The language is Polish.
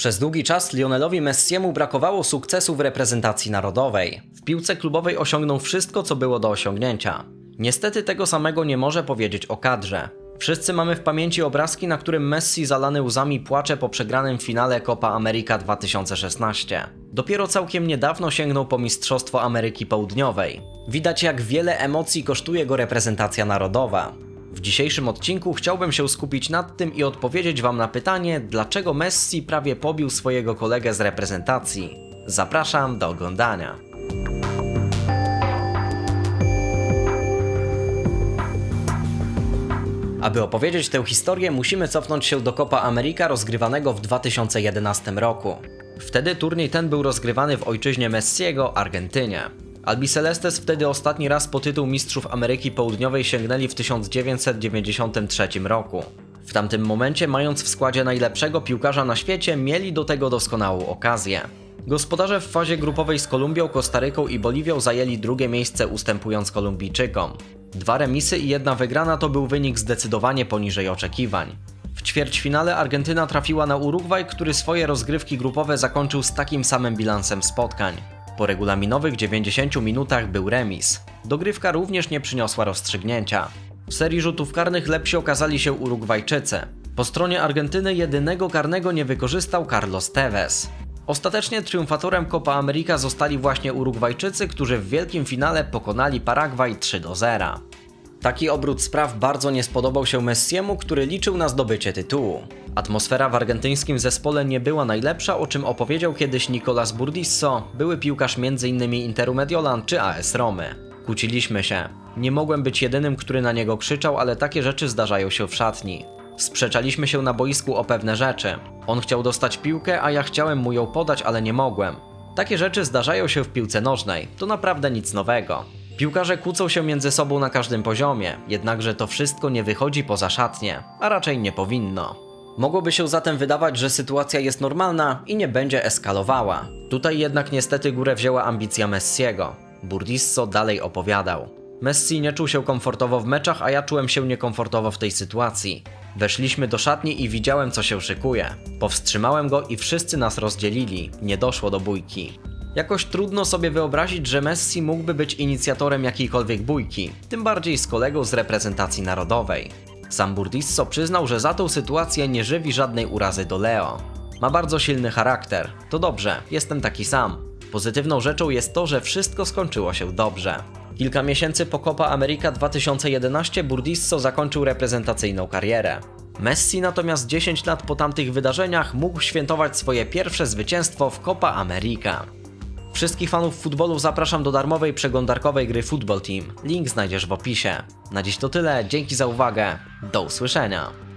Przez długi czas Lionelowi Messiemu brakowało sukcesu w reprezentacji narodowej. W piłce klubowej osiągnął wszystko, co było do osiągnięcia. Niestety tego samego nie może powiedzieć o kadrze. Wszyscy mamy w pamięci obrazki, na którym Messi zalany łzami płacze po przegranym finale Copa America 2016. Dopiero całkiem niedawno sięgnął po Mistrzostwo Ameryki Południowej. Widać jak wiele emocji kosztuje go reprezentacja narodowa. W dzisiejszym odcinku chciałbym się skupić nad tym i odpowiedzieć Wam na pytanie, dlaczego Messi prawie pobił swojego kolegę z reprezentacji. Zapraszam do oglądania. Aby opowiedzieć tę historię, musimy cofnąć się do Copa America rozgrywanego w 2011 roku. Wtedy turniej ten był rozgrywany w ojczyźnie Messiego, Argentynie. Albicelestes wtedy ostatni raz po tytuł Mistrzów Ameryki Południowej sięgnęli w 1993 roku. W tamtym momencie, mając w składzie najlepszego piłkarza na świecie, mieli do tego doskonałą okazję. Gospodarze w fazie grupowej z Kolumbią, Kostaryką i Boliwią zajęli drugie miejsce ustępując Kolumbijczykom. Dwa remisy i jedna wygrana to był wynik zdecydowanie poniżej oczekiwań. W ćwierćfinale Argentyna trafiła na Urugwaj, który swoje rozgrywki grupowe zakończył z takim samym bilansem spotkań. Po regulaminowych 90 minutach był remis. Dogrywka również nie przyniosła rozstrzygnięcia. W serii rzutów karnych lepsi okazali się Urugwajczycy. Po stronie Argentyny jedynego karnego nie wykorzystał Carlos Tevez. Ostatecznie triumfatorem Copa America zostali właśnie Urugwajczycy, którzy w wielkim finale pokonali Paragwaj 3 do 0. Taki obrót spraw bardzo nie spodobał się Messiemu, który liczył na zdobycie tytułu. Atmosfera w argentyńskim zespole nie była najlepsza, o czym opowiedział kiedyś Nicolas Burdisso, były piłkarz m.in. Interu Mediolan czy AS Romy. Kłóciliśmy się. Nie mogłem być jedynym, który na niego krzyczał, ale takie rzeczy zdarzają się w szatni. Sprzeczaliśmy się na boisku o pewne rzeczy. On chciał dostać piłkę, a ja chciałem mu ją podać, ale nie mogłem. Takie rzeczy zdarzają się w piłce nożnej, to naprawdę nic nowego. Piłkarze kłócą się między sobą na każdym poziomie, jednakże to wszystko nie wychodzi poza szatnię, a raczej nie powinno. Mogłoby się zatem wydawać, że sytuacja jest normalna i nie będzie eskalowała. Tutaj jednak niestety górę wzięła ambicja Messiego. Burdisso dalej opowiadał. Messi nie czuł się komfortowo w meczach, a ja czułem się niekomfortowo w tej sytuacji. Weszliśmy do szatni i widziałem, co się szykuje. Powstrzymałem go i wszyscy nas rozdzielili. Nie doszło do bójki. Jakoś trudno sobie wyobrazić, że Messi mógłby być inicjatorem jakiejkolwiek bójki, tym bardziej z kolegą z reprezentacji narodowej. Sam Burdisso przyznał, że za tą sytuację nie żywi żadnej urazy do Leo. Ma bardzo silny charakter. To dobrze, jestem taki sam. Pozytywną rzeczą jest to, że wszystko skończyło się dobrze. Kilka miesięcy po Copa America 2011 Burdisso zakończył reprezentacyjną karierę. Messi natomiast 10 lat po tamtych wydarzeniach mógł świętować swoje pierwsze zwycięstwo w Copa America. Wszystkich fanów futbolu zapraszam do darmowej przeglądarkowej gry Football Team. Link znajdziesz w opisie. Na dziś to tyle, dzięki za uwagę, do usłyszenia.